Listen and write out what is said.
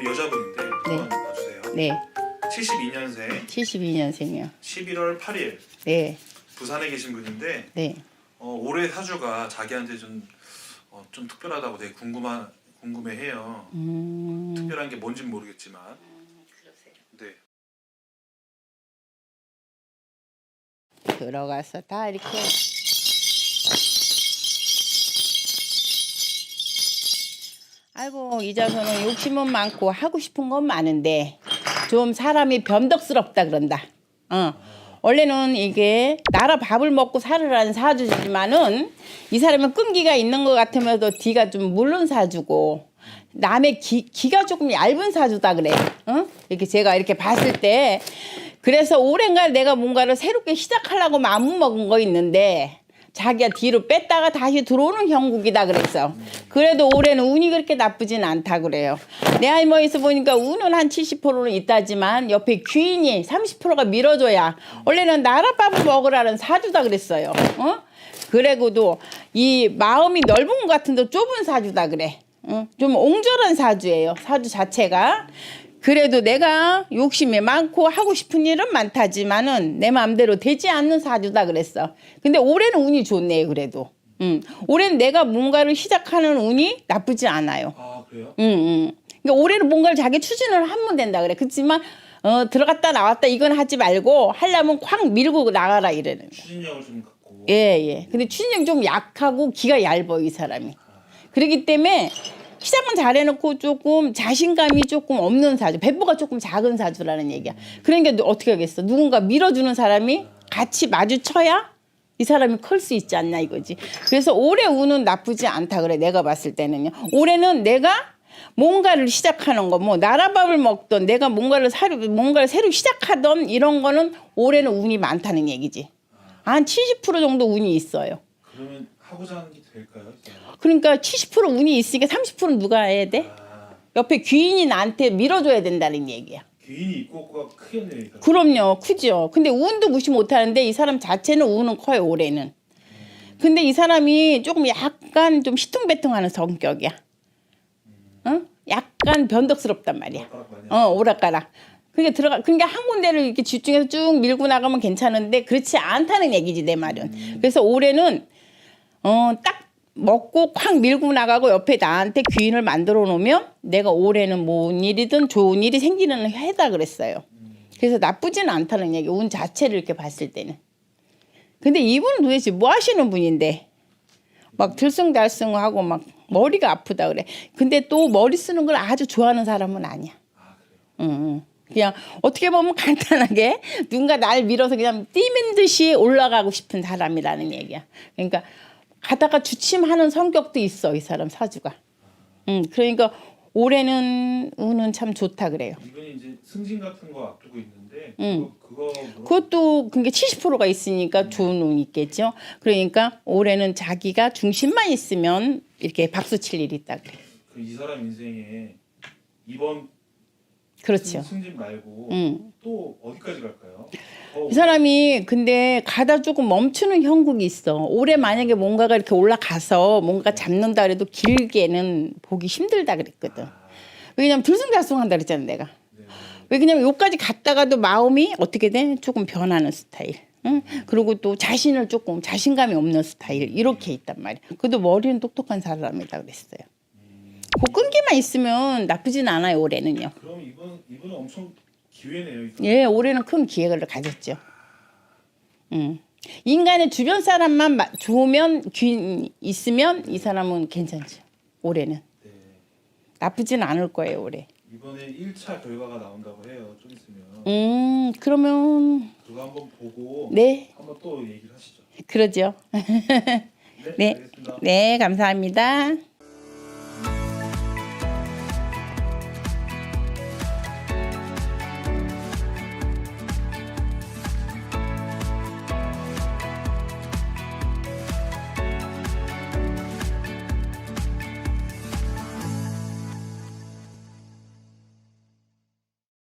뭐 여자분인데 한번 봐주세요. 네. 72년생 72년생이요. 11월 8일 네. 부산에 계신 분인데 네. 어, 올해 사주가 자기한테 좀, 어, 좀 특별하다고 되게 궁금한 궁금해해요. 음. 특별한 게 뭔진 모르겠지만. 네. 들어가서 다 이렇게 아이고 이자서는 욕심은 많고 하고 싶은 건 많은데 좀 사람이 변덕스럽다 그런다. 어. 원래는 이게 나라 밥을 먹고 살으라는 사주지만은 이 사람은 끈기가 있는 것 같으면서 뒤가 좀 물른 사주고 남의 기, 기가 조금 얇은 사주다 그래. 어? 이렇게 제가 이렇게 봤을 때 그래서 오랜가 내가 뭔가를 새롭게 시작하려고 마음 먹은 거 있는데 자기가 뒤로 뺐다가 다시 들어오는 형국이다 그랬어. 그래도 올해는 운이 그렇게 나쁘진 않다 그래요. 내 할머니에서 보니까 운은 한 70%는 있다지만 옆에 귀인이 30%가 밀어줘야 원래는 나라밥을 먹으라는 사주다 그랬어요. 어? 그래고도 이 마음이 넓은 것 같은데 좁은 사주다 그래. 어? 좀 옹졸한 사주예요. 사주 자체가. 그래도 내가 욕심이 많고 하고 싶은 일은 많다지만은 내 마음대로 되지 않는 사주다 그랬어. 근데 올해는 운이 좋네 그래도. 음. 올해는 내가 뭔가를 시작하는 운이 나쁘지 않아요. 아 그래요? 음, 음. 그러니까 올해는 뭔가를 자기 추진을 하면 된다 그래. 그렇지만 어, 들어갔다 나왔다 이건 하지 말고 하려면 콱 밀고 나가라 이러는. 거야. 추진력을 좀 갖고. 예, 예. 근데 추진력이 좀 약하고 기가 얇어 이 사람이. 그렇기 때문에 시작은 잘해놓고 조금 자신감이 조금 없는 사주, 배포가 조금 작은 사주라는 얘기야. 그러니까 너 어떻게 하겠어? 누군가 밀어주는 사람이 같이 마주쳐야 이 사람이 클 수 있지 않나 이거지. 그래서 올해 운은 나쁘지 않다 그래 내가 봤을 때는요. 올해는 내가 뭔가를 시작하는 거, 뭐 나라밥을 먹던 내가 뭔가를 사료, 뭔가를 새로 시작하던 이런 거는 올해는 운이 많다는 얘기지. 한 70% 정도 운이 있어요. 그러면 하고자 하는 게 될까요? 그러니까 70% 운이 있으니까 30%는 누가 해야 돼? 아 옆에 귀인이 나한테 밀어줘야 된다는 얘기야. 귀인이 있고 없고가 크겠네요. 그럼요, 크죠. 근데 운도 무시 못하는데 이 사람 자체는 운은 커요 올해는. 근데 이 사람이 조금 약간 좀 시퉁배퉁하는 성격이야. 어? 약간 변덕스럽단 말이야. 오락가락 많이 어, 오락가락. 그러니까 들어가, 그러니까 한 군데를 이렇게 집중해서 쭉 밀고 나가면 괜찮은데 그렇지 않다는 얘기지 내 말은. 그래서 올해는 어, 딱 먹고 콱 밀고 나가고 옆에 나한테 귀인을 만들어 놓으면 내가 올해는 뭔 일이든 좋은 일이 생기는 해다 그랬어요. 그래서 나쁘지는 않다는 얘기. 운 자체를 이렇게 봤을 때는. 근데 이분은 도대체 뭐 하시는 분인데 막 들쑥날쑥하고 막 머리가 아프다 그래. 근데 또 머리 쓰는 걸 아주 좋아하는 사람은 아니야. 응. 그냥 어떻게 보면 간단하게 누군가 날 밀어서 그냥 뛰는 듯이 올라가고 싶은 사람이라는 얘기야. 그러니까 가다가 주침하는 성격도 있어 이 사람 사주가. 응, 그러니까 올해는 운은 참 좋다 그래요. 이분이 이제 승진 같은 거 앞두고 있는데 응. 그거 그거 뭐- 그것도 그게 70%가 있으니까 좋은 운이 있겠죠. 그러니까 올해는 자기가 중심만 있으면 이렇게 박수 칠 일이 있다 그래. 그이 사람 인생에 이번 그렇죠. 승진 말고 응. 또 어디까지 갈까요? 더이 사람이 근데 가다 조금 멈추는 형국이 있어. 올해 만약에 뭔가가 이렇게 올라가서 뭔가 잡는다 그래도 길게는 보기 힘들다 그랬거든. 왜냐면 들쑥날쑥한다 그랬잖아 내가. 네. 왜냐면 여기까지 갔다가도 마음이 어떻게 돼? 조금 변하는 스타일. 응? 그리고 또 자신을 조금 자신감이 없는 스타일 이렇게 있단 말이야. 그래도 머리는 똑똑한 사람이다 그랬어요. 그 끈기만 있으면 나쁘진 않아요 올해는요. 그럼 이분 이분은 엄청 기회네요. 예, 올해는 큰 기회를 가졌죠. 음. 인간의 주변 사람만 마- 좋으면 귀 있으면 이 사람은 괜찮죠. 올해는 네. 나쁘진 않을 거예요 올해. 이번에 1차 결과가 나온다고 해요. 좀 있으면 음, 그러면 그거 한번 보고 네, 한번 또 얘기를 하시죠. 그러죠. 네, 네, 알겠습니다. 네, 감사합니다.